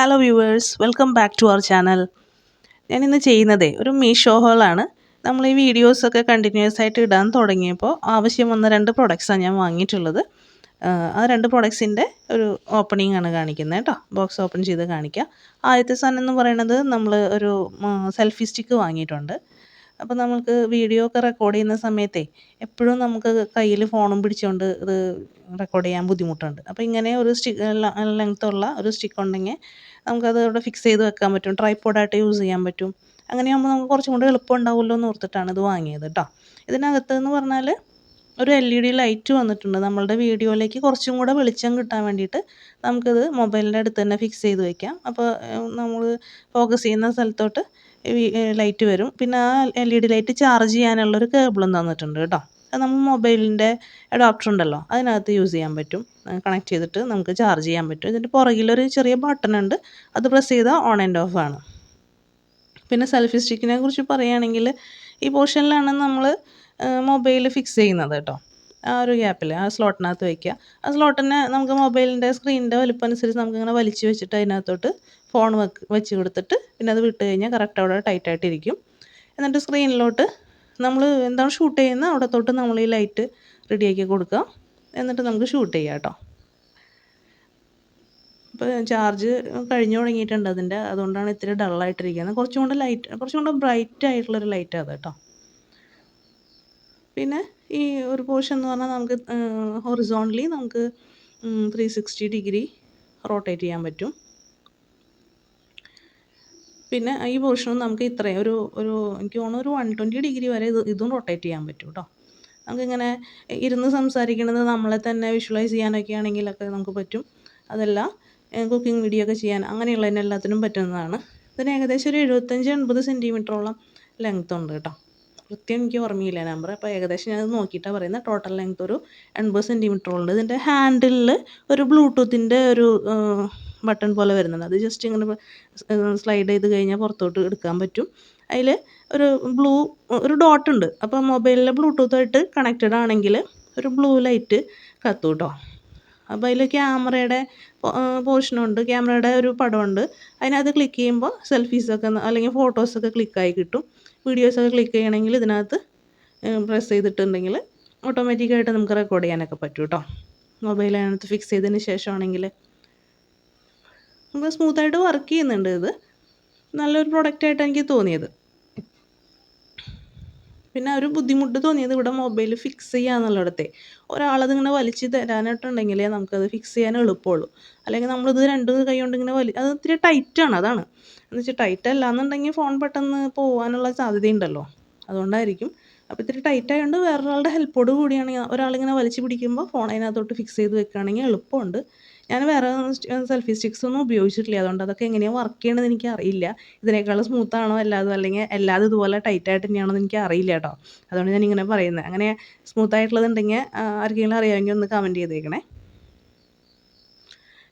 Hello viewers welcome back to our channel ഞാനിന്ന് ചെയ്യുന്നതേ ഒരു മീഷോ ഹോളാണ് നമ്മൾ ഈ വീഡിയോസൊക്കെ കണ്ടിന്യൂസ് ആയിട്ട് ഇടാൻ തുടങ്ങിയപ്പോൾ ആവശ്യം വന്ന രണ്ട് പ്രൊഡക്ട്സാണ് ഞാൻ വാങ്ങിയിട്ടുള്ളത്. ആ രണ്ട് പ്രൊഡക്ട്സിന്റെ ഒരു ഓപ്പണിംഗ് ആണ് കാണിക്കുന്നത് കേട്ടോ. ബോക്സ് ഓപ്പൺ ചെയ്ത് കാണിക്കുക ആദ്യത്തെ സാധനം എന്ന് പറയുന്നത് നമ്മൾ ഒരു സെൽഫി സ്റ്റിക്ക് വാങ്ങിയിട്ടുണ്ട്. അപ്പോൾ നമുക്ക് വീഡിയോ ഒക്കെ റെക്കോർഡ് ചെയ്യുന്ന സമയത്തേ എപ്പോഴും നമുക്ക് കയ്യിൽ ഫോണും പിടിച്ചുകൊണ്ട് ഇത് റെക്കോർഡ് ചെയ്യാൻ ബുദ്ധിമുട്ടുണ്ട്. അപ്പോൾ ഇങ്ങനെ ഒരു സ്റ്റിക്ക് ലെങ്ത് ഉള്ള ഒരു സ്റ്റിക്ക് ഉണ്ടെങ്കിൽ നമുക്കത് അവിടെ ഫിക്സ് ചെയ്ത് വെക്കാൻ പറ്റും. ട്രൈപ്പോഡായിട്ട് യൂസ് ചെയ്യാൻ പറ്റും. അങ്ങനെയാകുമ്പോൾ നമുക്ക് കുറച്ചും കൂടി എളുപ്പം ഉണ്ടാവുമല്ലോ എന്ന് ഓർത്തിട്ടാണ് ഇത് വാങ്ങിയത് കേട്ടോ ഇതിനകത്ത് എന്ന് പറഞ്ഞാൽ ഒരു എൽ ഇ ഡി ലൈറ്റ് വന്നിട്ടുണ്ട്. നമ്മളുടെ വീഡിയോയിലേക്ക് കുറച്ചും കൂടെ വെളിച്ചം കിട്ടാൻ വേണ്ടിയിട്ട് നമുക്കിത് മൊബൈലിന്റെ അടുത്ത് തന്നെ ഫിക്സ് ചെയ്ത് വയ്ക്കാം അപ്പോൾ നമ്മൾ ഫോക്കസ് ചെയ്യുന്ന സ്ഥലത്തോട്ട് ലൈറ്റ് വരും. പിന്നെ ആ L E D light charge ചെയ്യാനുള്ളൊരു കേബിളും തന്നിട്ടുണ്ട് കേട്ടോ. അത് നമ്മൾ മൊബൈലിന്റെ അഡാപ്റ്റർ ഉണ്ടല്ലോ അതിനകത്ത് യൂസ് ചെയ്യാൻ പറ്റും. കണക്ട് ചെയ്തിട്ട് നമുക്ക് ചാർജ് ചെയ്യാൻ പറ്റും. ഇതിന്റെ പുറകിലൊരു ചെറിയ ബട്ടൺ ഉണ്ട് അത് പ്രസ് ചെയ്താൽ ഓൺ ആൻഡ് ഓഫ് ആണ്. പിന്നെ സെൽഫി സ്റ്റിക്കിനെ കുറിച്ച് പറയുകയാണെങ്കിൽ ഈ പോർഷനിലാണ് നമ്മൾ മൊബൈൽ ഫിക്സ് ചെയ്യുന്നത് കേട്ടോ. ആ ഒരു ഗ്യാപ്പിൽ ആ സ്ലോട്ടിനകത്ത് വയ്ക്കുക ആ സ്ലോട്ടിനെ നമുക്ക് മൊബൈലിന്റെ സ്ക്രീനിന്റെ വലിപ്പം അനുസരിച്ച് നമുക്കിങ്ങനെ വലിച്ചു വെച്ചിട്ട് അതിനകത്തോട്ട് ഫോൺ വെക്ക് വെച്ച് കൊടുത്തിട്ട് പിന്നെ അത് വിട്ട് കഴിഞ്ഞാൽ കറക്റ്റ് അവിടെ ടൈറ്റായിട്ടിരിക്കും എന്നിട്ട് സ്ക്രീനിലോട്ട് നമ്മൾ എന്താണ് ഷൂട്ട് ചെയ്യുന്നത്? അവിടെ തൊട്ട് നമ്മൾ ഈ ലൈറ്റ് റെഡിയാക്കി കൊടുക്കുക എന്നിട്ട് നമുക്ക് ഷൂട്ട് ചെയ്യാം കേട്ടോ. ഇപ്പോൾ ചാർജ് കഴിഞ്ഞു തുടങ്ങിയിട്ടുണ്ട് അതിന്റെ അതുകൊണ്ടാണ് ഇത്തിരി ഡള്ളായിട്ടിരിക്കുന്നത് കുറച്ചും കൂടെ ലൈറ്റ് കുറച്ചും കൂടെ ബ്രൈറ്റ് ആയിട്ടുള്ളൊരു ലൈറ്റ് അത് കേട്ടോ. പിന്നെ ഈ ഒരു പോർഷൻ എന്ന് പറഞ്ഞാൽ നമുക്ക് ഹൊറിസോണ്ടലി നമുക്ക് ത്രീ സിക്സ്റ്റി ഡിഗ്രി റൊട്ടേറ്റ് ചെയ്യാൻ പറ്റും. പിന്നെ ഈ പോർഷനും നമുക്ക് ഇത്രയും ഒരു ഒരു എനിക്ക് തോന്നുന്നു ഒരു വൺ ട്വന്റി ഡിഗ്രി വരെ ഇത് ഇതും റൊട്ടേറ്റ് ചെയ്യാൻ പറ്റും കേട്ടോ നമുക്കിങ്ങനെ ഇരുന്ന് സംസാരിക്കുന്നത് നമ്മളെ തന്നെ വിഷ്വലൈസ് ചെയ്യാനൊക്കെ ആണെങ്കിലൊക്കെ നമുക്ക് പറ്റും. അതല്ല കുക്കിംഗ് വീഡിയോ ഒക്കെ ചെയ്യാൻ അങ്ങനെയുള്ളതിന് എല്ലാത്തിനും പറ്റുന്നതാണ്. ഇതിന് ഏകദേശം ഒരു എഴുപത്തഞ്ച് എൺപത് സെന്റിമീറ്ററോളം ലെങ്ത് ഉണ്ട് കേട്ടോ കൃത്യം എനിക്ക് ഓർമ്മയില്ല നമ്പർ അപ്പോൾ ഏകദേശം ഞാനത് നോക്കിയിട്ടാണ് പറയുന്നത്. ടോട്ടൽ ലെങ്ത് ഒരു എൺപത് സെന്റിമീറ്ററോളം ഉണ്ട് ഇതിന്റെ ഹാൻഡിലിൽ ഒരു ബ്ലൂടൂത്തിന്റെ ഒരു ബട്ടൺ പോലെ വരുന്നുണ്ട് അത് ജസ്റ്റ് ഇങ്ങനെ സ്ലൈഡ് ചെയ്ത് കഴിഞ്ഞാൽ പുറത്തോട്ട് എടുക്കാൻ പറ്റും. അതിൽ ഒരു ബ്ലൂ ഒരു ഡോട്ട് ഉണ്ട്. അപ്പോൾ മൊബൈലിലെ ബ്ലൂടൂത്തായിട്ട് കണക്റ്റഡ് ആണെങ്കിൽ ഒരു ബ്ലൂ ലൈറ്റ് കത്തും കേട്ടോ അപ്പോൾ അതിൽ ക്യാമറയുടെ പോർഷനുണ്ട് ക്യാമറയുടെ ഒരു പടമുണ്ട്. അതിനകത്ത് ക്ലിക്ക് ചെയ്യുമ്പോൾ സെൽഫീസൊക്കെ അല്ലെങ്കിൽ ഫോട്ടോസൊക്കെ ക്ലിക്കായി കിട്ടും. വീഡിയോസൊക്കെ ക്ലിക്ക് ചെയ്യണമെങ്കിൽ ഇതിനകത്ത് പ്രസ് ചെയ്തിട്ടുണ്ടെങ്കിൽ ഓട്ടോമാറ്റിക്കായിട്ട് നമുക്ക് റെക്കോർഡ് ചെയ്യാനൊക്കെ പറ്റും കേട്ടോ മൊബൈൽ അതിനകത്ത് ഫിക്സ് ചെയ്തതിന് ശേഷമാണെങ്കിൽ നമുക്ക് സ്മൂത്തായിട്ട് വർക്ക് ചെയ്യുന്നുണ്ട് ഇത്. നല്ലൊരു പ്രൊഡക്റ്റായിട്ട് എനിക്ക് തോന്നിയത്. പിന്നെ ഒരു ബുദ്ധിമുട്ട് തോന്നിയത് ഇവിടെ മൊബൈൽ ഫിക്സ് ചെയ്യുക എന്നുള്ളിടത്തെ ഒരാളത് ഇങ്ങനെ വലിച്ച് തരാനായിട്ടുണ്ടെങ്കിലേ നമുക്കത് ഫിക്സ് ചെയ്യാൻ എളുപ്പമുള്ളൂ. അല്ലെങ്കിൽ നമ്മളിത് രണ്ട് കൈ കൊണ്ട് ഇങ്ങനെ വലി അത് ഇത്തിരി ടൈറ്റാണ് അതാണ്. എന്ന് വെച്ചാൽ ടൈറ്റ് അല്ല എന്നുണ്ടെങ്കിൽ ഫോൺ പെട്ടെന്ന് പോകാനുള്ള സാധ്യതയുണ്ടല്ലോ. അതുകൊണ്ടായിരിക്കും. അപ്പോൾ ഇത്തിരി ടൈറ്റ് ആയതുകൊണ്ട് വേറൊരാളുടെ ഹെൽപ്പോട് കൂടിയാണ് ഒരാളിങ്ങനെ വലിച്ചു പിടിക്കുമ്പോൾ ഫോൺ അതിനകത്തോട്ട് ഫിക്സ് ചെയ്ത് വെക്കുകയാണെങ്കിൽ എളുപ്പമുണ്ട്. ഞാൻ വേറെ സെൽഫി സ്റ്റിക്സ് ഒന്നും ഉപയോഗിച്ചിട്ടില്ല. അതുകൊണ്ട് അതൊക്കെ എങ്ങനെയാണ് വർക്ക് ചെയ്യണമെന്ന് എനിക്ക് അറിയില്ല ഇതിനേക്കാൾ സ്മൂത്താണോ അല്ലാതും അല്ലെങ്കിൽ അല്ലാതെ ഇതുപോലെ ടൈറ്റായിട്ട് തന്നെയാണോ എന്ന് എനിക്ക് അറിയില്ല കേട്ടോ. അതുകൊണ്ട് ഞാൻ ഇങ്ങനെ പറയുന്നത് അങ്ങനെ സ്മൂത്ത് ആയിട്ടുള്ളതുണ്ടെങ്കിൽ ആർക്കെങ്കിലും അറിയാമെങ്കിൽ ഒന്ന് കമന്റ് ചെയ്തേക്കണേ.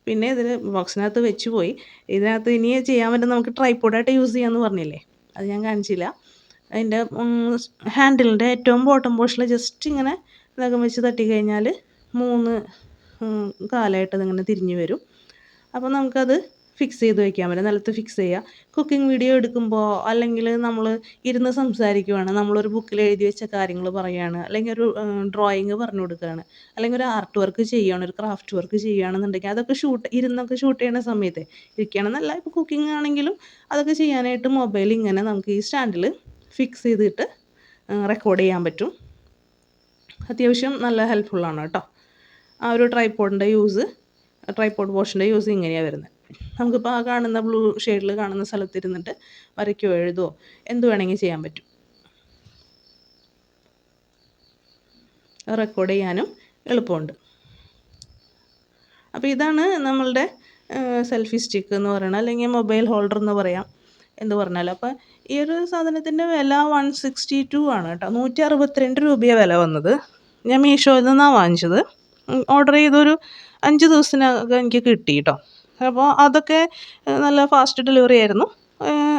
പിന്നെ ഇതിൽ ബോക്സിനകത്ത് വെച്ച് പോയി. ഇതിനകത്ത് ഇനി ചെയ്യാൻ പറ്റുന്ന നമുക്ക് ട്രൈപ്പോഡായിട്ട് യൂസ് ചെയ്യാമെന്ന് പറഞ്ഞില്ലേ? അത് ഞാൻ കാണിച്ചില്ല. അതിന്റെ ഹാൻഡിലിന്റെ ഏറ്റവും ബോട്ടം പോർഷനിൽ ജസ്റ്റ് ഇങ്ങനെ നഖം വെച്ച് തട്ടി കഴിഞ്ഞാൽ മൂന്ന് കാലായിട്ട് അതിങ്ങനെ തിരിഞ്ഞു വരും. അപ്പോൾ നമുക്കത് ഫിക്സ് ചെയ്ത് വയ്ക്കാൻ പറ്റും നിലത്ത് ഫിക്സ് ചെയ്യുക കുക്കിംഗ് വീഡിയോ എടുക്കുമ്പോൾ അല്ലെങ്കിൽ നമ്മൾ ഇരുന്ന് സംസാരിക്കുവാണ്. നമ്മളൊരു ബുക്കിൽ എഴുതി വെച്ച കാര്യങ്ങൾ പറയുകയാണ് അല്ലെങ്കിൽ ഒരു ഡ്രോയിങ് പറഞ്ഞു കൊടുക്കുകയാണ്. അല്ലെങ്കിൽ ഒരു ആർട്ട് വർക്ക് ചെയ്യുകയാണ് ഒരു ക്രാഫ്റ്റ് വർക്ക് ചെയ്യുകയാണെന്നുണ്ടെങ്കിൽ അതൊക്കെ ഷൂട്ട് ഇരുന്നൊക്കെ ഷൂട്ട് ചെയ്യുന്ന സമയത്ത് ഇരിക്കുകയാണെന്നല്ല ഇപ്പോൾ കുക്കിംഗ് ആണെങ്കിലും അതൊക്കെ ചെയ്യാനായിട്ട് മൊബൈൽ ഇങ്ങനെ നമുക്ക് ഈ സ്റ്റാൻഡിൽ ഫിക്സ് ചെയ്തിട്ട് റെക്കോർഡ് ചെയ്യാൻ പറ്റും. അത്യാവശ്യം നല്ല ഹെൽപ്ഫുള്ളാണ് കേട്ടോ. ആ ഒരു ട്രൈപ്പോഡിന്റെ യൂസ് ട്രൈപ്പോഡ് വാഷിന്റെ യൂസ് ഇങ്ങനെയാണ് വരുന്നത് നമുക്കിപ്പോൾ ആ കാണുന്ന ബ്ലൂ ഷെയ്ഡിൽ കാണുന്ന സ്ഥലത്തിരുന്നിട്ട് വരയ്ക്കോ എഴുതോ എന്ത് വേണമെങ്കിൽ ചെയ്യാൻ പറ്റും. റെക്കോർഡ് ചെയ്യാനും എളുപ്പമുണ്ട്. അപ്പോൾ ഇതാണ് നമ്മളുടെ സെൽഫി സ്റ്റിക്ക് എന്ന് പറയുന്നത് അല്ലെങ്കിൽ മൊബൈൽ ഹോൾഡർ എന്ന് പറയാം എന്ന് പറഞ്ഞാൽ അപ്പോൾ ഈ ഒരു സാധനത്തിന്റെ വില വൺ സിക്സ്റ്റി ടു ആണ് കേട്ടോ. നൂറ്റി അറുപത്തിരണ്ട് രൂപയാണ് വില വന്നത്. ഞാൻ മീഷോയിൽ നിന്നാണ് വാങ്ങിച്ചത്. ഓർഡർ ചെയ്തൊരു അഞ്ച് ദിവസത്തിനകം എനിക്ക് കിട്ടി കേട്ടോ അപ്പോൾ അതൊക്കെ നല്ല ഫാസ്റ്റ് ഡെലിവറി ആയിരുന്നു.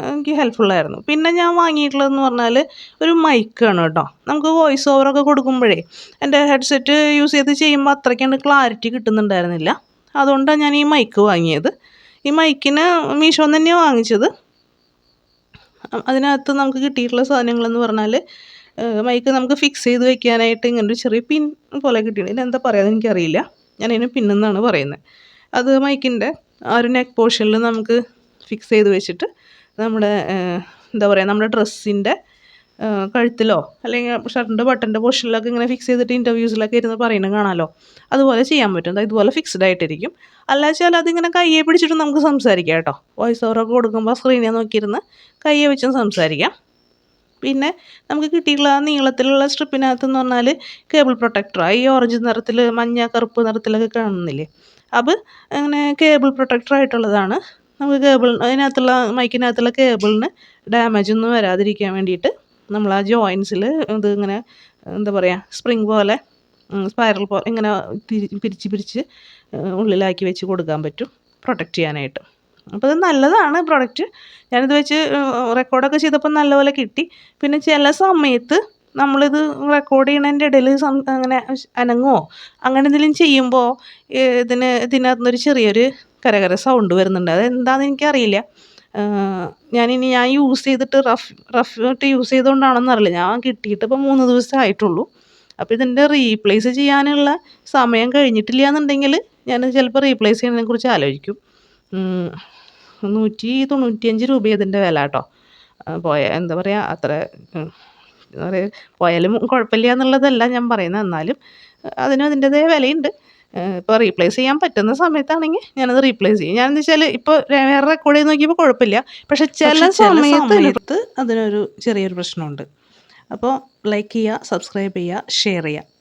എനിക്ക് ഹെൽപ്ഫുള്ളായിരുന്നു പിന്നെ ഞാൻ വാങ്ങിയിട്ടുള്ളതെന്ന് പറഞ്ഞാൽ ഒരു മൈക്കാണ് കേട്ടോ നമുക്ക് വോയിസ് ഓവറൊക്കെ കൊടുക്കുമ്പോഴേ എന്റെ ഹെഡ്സെറ്റ് യൂസ് ചെയ്ത് ചെയ്യുമ്പോൾ അത്രയ്ക്കാണ് ക്ലാരിറ്റി കിട്ടുന്നുണ്ടായിരുന്നില്ല. അതുകൊണ്ടാണ് ഞാൻ ഈ മൈക്ക് വാങ്ങിയത്. ഈ മൈക്കിന് മീഷോ തന്നെയാണ് വാങ്ങിച്ചത്. അതിനകത്ത് നമുക്ക് കിട്ടിയിട്ടുള്ള സാധനങ്ങളെന്ന് പറഞ്ഞാൽ മൈക്ക് നമുക്ക് ഫിക്സ് ചെയ്ത് വെക്കാനായിട്ട് ഇങ്ങനൊരു ചെറിയ പിൻ പോലെ കിട്ടിയിട്ടുണ്ട്. എന്താ പറയുക എനിക്കറിയില്ല. ഞാനതിന് പിന്നെന്നാണ് പറയുന്നത്. അത് മൈക്കിന്റെ ആ ഒരു നെക്ക് പോർഷനിൽ നമുക്ക് ഫിക്സ് ചെയ്ത് വെച്ചിട്ട് നമ്മുടെ എന്താ പറയുക നമ്മുടെ ഡ്രസ്സിന്റെ കഴുത്തിലോ അല്ലെങ്കിൽ ഷർട്ടിന്റെ ബട്ടന്റെ പോർഷനിലൊക്കെ ഇങ്ങനെ ഫിക്സ് ചെയ്തിട്ട് ഇന്റർവ്യൂസിലൊക്കെ ഇരുന്ന് പറയുന്നത് കാണാമല്ലോ അതുപോലെ ചെയ്യാൻ പറ്റും. ഇതുപോലെ ഫിക്സ്ഡ് ആയിട്ടിരിക്കും. അല്ല വെച്ചാൽ അതിങ്ങനെ കയ്യെ പിടിച്ചിട്ട് നമുക്ക് സംസാരിക്കാം കേട്ടോ. വോയിസ് ഓവറൊക്കെ കൊടുക്കുമ്പോൾ സ്ക്രീനിൽ നോക്കിയിരുന്ന് കയ്യെ വെച്ചും സംസാരിക്കാം. പിന്നെ നമുക്ക് കിട്ടിയിട്ടുള്ള ആ നീളത്തിലുള്ള സ്ട്രിപ്പിനകത്ത് എന്ന് പറഞ്ഞാൽ കേബിൾ പ്രൊട്ടക്ടർ ഈ ഓറഞ്ച് നിറത്തിൽ മഞ്ഞ കറുപ്പ് നിറത്തിലൊക്കെ കാണുന്നില്ലേ? അത് അങ്ങനെ കേബിൾ പ്രൊട്ടക്ടർ ആയിട്ടുള്ളതാണ്. നമുക്ക് കേബിൾ അതിനകത്തുള്ള മൈക്കിനകത്തുള്ള കേബിളിന് ഡാമേജ് ഒന്നും വരാതിരിക്കാൻ വേണ്ടിയിട്ട് നമ്മൾ ആ ജോയിൻസിൽ ഇത് ഇങ്ങനെ എന്താ പറയുക സ്പ്രിങ് പോലെ സ്പൈറൽ പോലെ ഇങ്ങനെ പിരിച്ച് പിരിച്ച് ഉള്ളിലാക്കി വെച്ച് കൊടുക്കാൻ പറ്റും. പ്രൊട്ടക്റ്റ് ചെയ്യാനായിട്ട്. അപ്പോൾ ഇത് നല്ലതാണ് പ്രൊഡക്റ്റ് ഞാനിത് വെച്ച് റെക്കോർഡൊക്കെ ചെയ്തപ്പോൾ നല്ലപോലെ കിട്ടി. പിന്നെ ചില സമയത്ത് നമ്മളിത് റെക്കോർഡ് ചെയ്യണതിന്റെ ഇടയിൽ അങ്ങനെ അനങ്ങുമോ അങ്ങനെ എന്തെങ്കിലും ചെയ്യുമ്പോൾ ഇതിന് ഇതിനകത്തുനിന്നൊരു ചെറിയൊരു കരകര സൗണ്ട് വരുന്നുണ്ട്. അത് എന്താണെന്ന് എനിക്കറിയില്ല. ഞാനിനി ഞാൻ യൂസ് ചെയ്തിട്ട് റഫ് റഫ് ആയിട്ട് യൂസ് ചെയ്തുകൊണ്ടാണെന്ന് അറിയില്ല. ഞാൻ കിട്ടിയിട്ട് ഇപ്പോൾ മൂന്ന് ദിവസം ആയിട്ടുള്ളൂ അപ്പോൾ ഇതിന്റെ റീപ്ലേസ് ചെയ്യാനുള്ള സമയം കഴിഞ്ഞിട്ടില്ല എന്നുണ്ടെങ്കിൽ ഞാൻ ചിലപ്പോൾ റീപ്ലേസ് ചെയ്യുന്നതിനെക്കുറിച്ച് ആലോചിക്കും. നൂറ്റി തൊണ്ണൂറ്റിയഞ്ച് രൂപ ഇതിന്റെ വില കേട്ടോ. പോയ എന്താ പറയുക അത്ര എന്താ പറയുക പോയാലും കുഴപ്പമില്ല എന്നുള്ളതല്ല ഞാൻ പറയുന്നത്. എന്നാലും അതിനും അതിന്റെതായ വിലയുണ്ട്. ഇപ്പോൾ റീപ്ലേസ് ചെയ്യാൻ പറ്റുന്ന സമയത്താണെങ്കിൽ ഞാനത് റീപ്ലേസ് ചെയ്യും. ഞാനെന്ന് വെച്ചാൽ ഇപ്പോൾ വേറെ റെക്കോർഡ് ചെയ്ത് നോക്കിയപ്പോൾ കുഴപ്പമില്ല. പക്ഷെ ചില സമയത്ത് അതിനൊരു ചെറിയൊരു പ്രശ്നമുണ്ട്. അപ്പോൾ ലൈക്ക് ചെയ്യുക സബ്സ്ക്രൈബ് ചെയ്യുക ഷെയർ ചെയ്യുക.